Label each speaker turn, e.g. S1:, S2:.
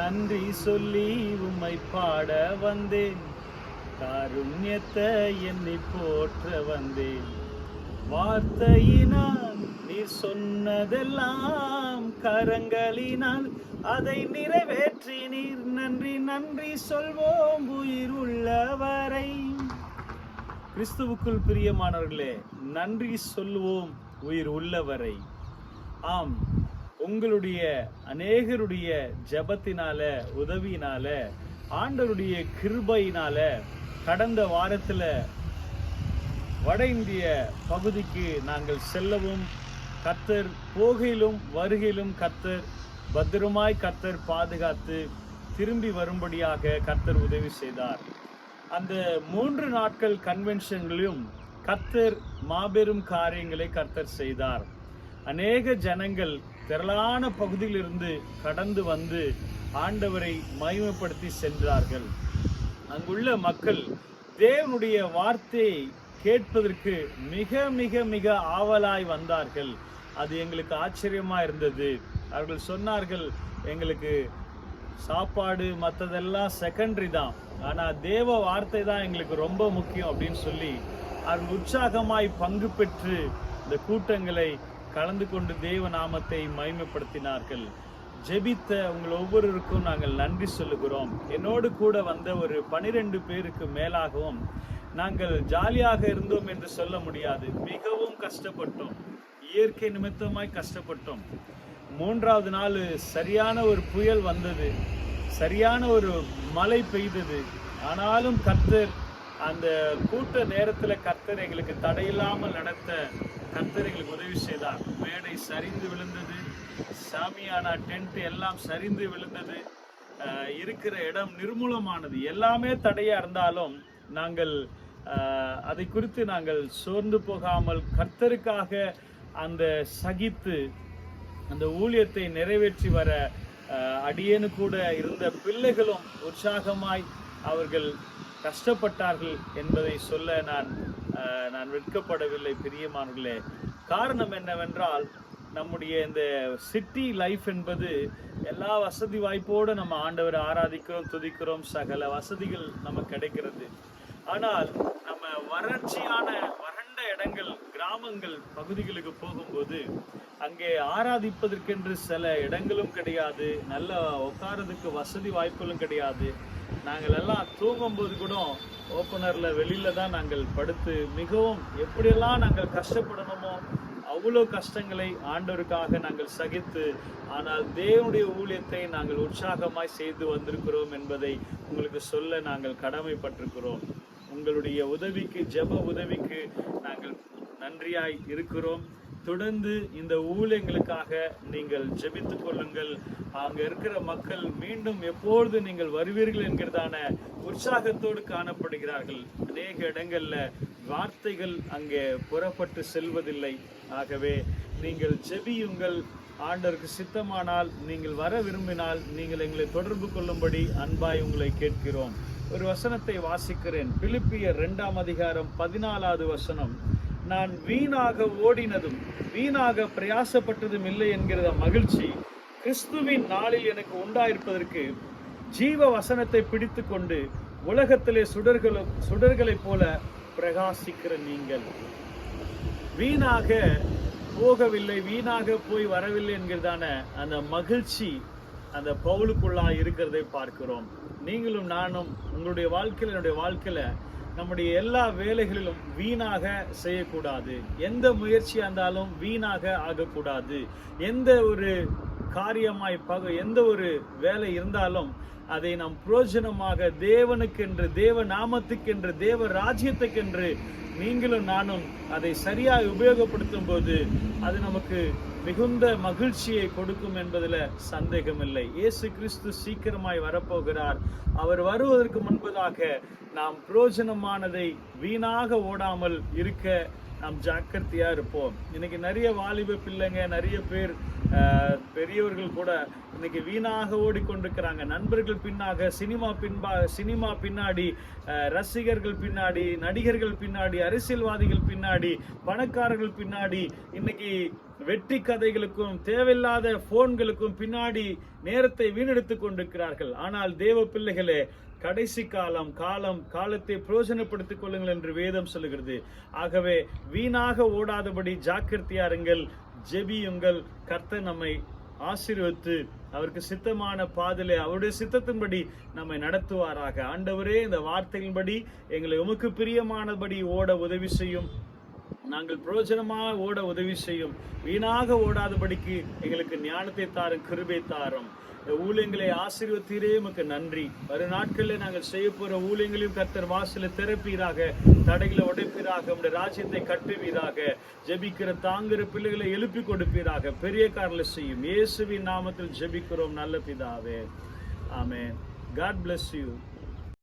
S1: நன்றி சொல்லி உம்மை பாட வந்தேன். காருண்யத்தை என்னை போற்ற வந்தேன். வார்த்தையினால் நீ சொன்னதெல்லாம் கரங்களினால் அதை நிறைவேற்றி நீர். நன்றி நன்றி சொல்வோம் உயிர் உள்ளவரை. கிறிஸ்துவுக்குள் பிரியமானவர்களே நன்றி சொல்லுவோம் உயிர் உள்ளவரை. ஆம். உங்களுடைய அநேகருடைய ஜெபத்தினால உதவியினால ஆண்டருடைய கிருபையினால கடந்த வாரத்தில் வட இந்திய பகுதிக்கு நாங்கள் செல்லவும் கத்தர் போகையிலும் வருகையிலும் கத்தர் பத்திரமாய் கத்தர் பாதுகாத்து திரும்பி வரும்படியாக கத்தர் உதவி செய்தார். அந்த மூன்று நாட்கள் கன்வென்ஷன்களிலும் கத்தர் மாபெரும் காரியங்களை கத்தர் செய்தார். அநேக ஜனங்கள் திரளான பகுதியிலிருந்து கடந்து வந்து ஆண்டவரை மகிமைப்படுத்தி சென்றார்கள். அங்குள்ள மக்கள் தேவனுடைய வார்த்தையை கேட்பதற்கு மிக மிக மிக ஆவலாய் வந்தார்கள். அது எங்களுக்கு ஆச்சரியமாக இருந்தது. அவர்கள் சொன்னார்கள் எங்களுக்கு சாப்பாடு மற்றதெல்லாம் செகண்டரி தான். ஆனால் தேவ வார்த்தை தான் எங்களுக்கு ரொம்ப முக்கியம் அப்படின்னு சொல்லி அவர்கள் உற்சாகமாய் பங்கு பெற்று இந்த கூட்டங்களை கலந்து கொண்டு தேவ நாமத்தை மகிமைப்படுத்தினார்கள். ஜெபித்த உங்கள் ஒவ்வொருவருக்கும் நாங்கள் நன்றி சொல்லுகிறோம். என்னோடு கூட வந்த ஒரு பனிரெண்டு பேருக்கு மேலாகவும் நாங்கள் ஜாலியாக இருந்தோம் என்று சொல்ல முடியாது. மிகவும் கஷ்டப்பட்டோம். இயற்கை நிமித்தமாய் கஷ்டப்பட்டோம். மூன்றாவது நாள் சரியான ஒரு புயல் வந்தது. சரியான ஒரு மழை பெய்தது. ஆனாலும் கர்த்தர் அந்த கூட்ட நேரத்தில் கர்த்தர் எங்களுக்கு தடையில்லாமல் நடத்த கர்த்தர் எங்களுக்கு உதவி செய்தார். மேடை சரிந்து விழுந்தது. சாமியானா டென்ட் எல்லாம் சரிந்து விழுந்தது. இருக்கிற இடம் நிர்மூலமானது. எல்லாமே தடையா இருந்தாலும் நாங்கள் அதை குறித்து நாங்கள் சோர்ந்து போகாமல் கர்த்தருக்காக அந்த சகித்து அந்த ஊழியத்தை நிறைவேற்றி வர அடியேனு கூட இருந்த பிள்ளைகளும் உற்சாகமாய் அவர்கள் கஷ்டப்பட்டார்கள் என்பதை சொல்ல நான் நான் வெட்கப்படவில்லை பிரியமானவர்களே காரணம் என்னவென்றால் நம்முடைய இந்த சிட்டி லைஃப் என்பது எல்லா வசதி வாய்ப்போடு நம்ம ஆண்டவரை ஆராதிக்கிறோம் துதிக்கிறோம் சகல வசதிகள் நமக்கு கிடைக்கிறது. ஆனால் நம்ம வறட்சியான வறண்ட இடங்கள் கிராமங்கள் பகுதிகளுக்கு போகும்போது அங்கே ஆராதிப்பதற்கென்று சில இடங்களும் கிடையாது நல்ல உட்காரதுக்கு வசதி வாய்ப்புகளும் கிடையாது. நாங்கள் எல்லாம் தூங்கும்போது கூட ஓப்பனர்ல வெளியில தான் நாங்கள் படுத்து மிகவும் எப்படியெல்லாம் நாங்கள் கஷ்டப்படணுமோ அவ்வளோ கஷ்டங்களை ஆண்டவருக்காக நாங்கள் சகித்து ஆனால் தேவனுடைய ஊழியத்தை நாங்கள் உற்சாகமாய் செய்து வந்திருக்கிறோம் என்பதை உங்களுக்கு சொல்ல நாங்கள் கடமைப்பட்டிருக்கிறோம். உங்களுடைய உதவிக்கு ஜெப உதவிக்கு நாங்கள் நன்றியாய் இருக்கிறோம். தொடர்ந்து இந்த ஊழியங்களுக்காக நீங்கள் ஜெபித்துக் கொள்ளுங்கள். அங்கே இருக்கிற மக்கள் மீண்டும் எப்பொழுது நீங்கள் வருவீர்கள் என்கிறதான உற்சாகத்தோடு காணப்படுகிறார்கள். அநேக இடங்களில் வார்த்தைகள் அங்கே புறப்பட்டு செல்வதில்லை. ஆகவே நீங்கள் ஜெபியுங்கள். ஆண்டருக்கு சித்தமானால் நீங்கள் வர விரும்பினால் நீங்கள் எங்களை தொடர்பு கொள்ளும்படி அன்பாய் உங்களை கேட்கிறோம். ஒரு வசனத்தை வாசிக்கிறேன். பிலிப்பிய ரெண்டாம் அதிகாரம் பதினாலாவது வசனம். நான் வீணாக ஓடினதும் வீணாக பிரயாசப்பட்டதும் இல்லை என்கிற மகிழ்ச்சி கிறிஸ்துவின் நாளில் எனக்கு உண்டாயிருப்பதற்கு ஜீவ வசனத்தை பிடித்து கொண்டு உலகத்திலே சுடர்களும் சுடர்களைப் போல பிரகாசிக்கிற நீங்கள். வீணாக போகவில்லை வீணாக போய் வரவில்லை என்கிறதான அந்த மகிழ்ச்சி அந்த பவுலுக்குள்ளா இருக்கிறதை பார்க்கிறோம். நீங்களும் நானும் உங்களுடைய வாழ்க்கையில் என்னுடைய வாழ்க்கையில் நம்முடைய எல்லா வேலைகளிலும் வீணாக செய்யக்கூடாது. எந்த முயற்சியா இருந்தாலும் வீணாக ஆகக்கூடாது. எந்த ஒரு காரியமாய் பக எந்த ஒரு வேலை இருந்தாலும் அதை நாம் புரோஜனமாக தேவனுக்கென்று தேவ நாமத்துக்கென்று தேவ ராஜ்யத்துக்கென்று நீங்களும் நானும் அதை சரியாக உபயோகப்படுத்தும் போது அது நமக்கு மிகுந்த மகிழ்ச்சியை கொடுக்கும் என்பதில் சந்தேகமில்லை. இயேசு கிறிஸ்து சீக்கிரமாய் வரப்போகிறார். அவர் வருவதற்கு முன்பதாக நாம் புரோஜனமானதை வீணாக ஓடாமல் இருக்க நாம் ஜாக்கிரதையாக இருப்போம். இன்னைக்கு நிறைய வாலிப பிள்ளைங்க நிறைய பேர் பெரியவர்கள் கூட இன்னைக்கு வீணாக ஓடிக்கொண்டிருக்கிறாங்க. நண்பர்கள் பின்னாக சினிமா பின்பா சினிமா பின்னாடி ரசிகர்கள் பின்னாடி நடிகர்கள் பின்னாடி அரசியல்வாதிகள் பின்னாடி பணக்காரர்கள் பின்னாடி இன்னைக்கு வெற்றி கதைகளுக்கும் தேவையில்லாத போன்களுக்கும் பின்னாடி நேரத்தை வீணெடுத்து கொண்டிருக்கிறார்கள். ஆனால் தேவ பிள்ளைகளே கடைசி காலம் காலம் காலத்தை பிரயோஜனப்படுத்திக் கொள்ளுங்கள் என்று வேதம் சொல்லுகிறது. ஆகவே வீணாக ஓடாதபடி ஜாக்கிரதையாருங்கள் ஜெபியுங்கள். கர்த்த நம்மை ஆசீர்வத்து அவருக்கு சித்தமான பாதலை அவருடைய சித்தத்தின்படி நம்மை நடத்துவாராக. ஆண்டவரே இந்த வார்த்தையின்படி எங்களை உமக்கு பிரியமானபடி ஓட உதவி செய்யும். நாங்கள் பிரயோஜனமாக ஓட உதவி செய்யும். வீணாக ஓடாதபடிக்கு எங்களுக்கு ஞானத்தை தாரும் கிருபை தாரும். இந்த ஊழியங்களை ஆசீர்வத்தீரே உமக்கு நன்றி. வரும் நாட்களில் நாங்கள் செய்ய போகிற ஊழியங்களையும் கர்த்தர் வாசல திறப்பீராக தடைகளை உடைப்பீராக உடைய ராஜ்யத்தை கட்டுவீராக ஜெபிக்கிற தாங்குற பிள்ளைகளை எழுப்பி கொடுப்பீராக பெரிய காரில் செய்யும். இயேசுவின் நாமத்தில் ஜெபிக்கிறோம் நல்ல பிதாவே. ஆமே காட் பிளஸ் யூ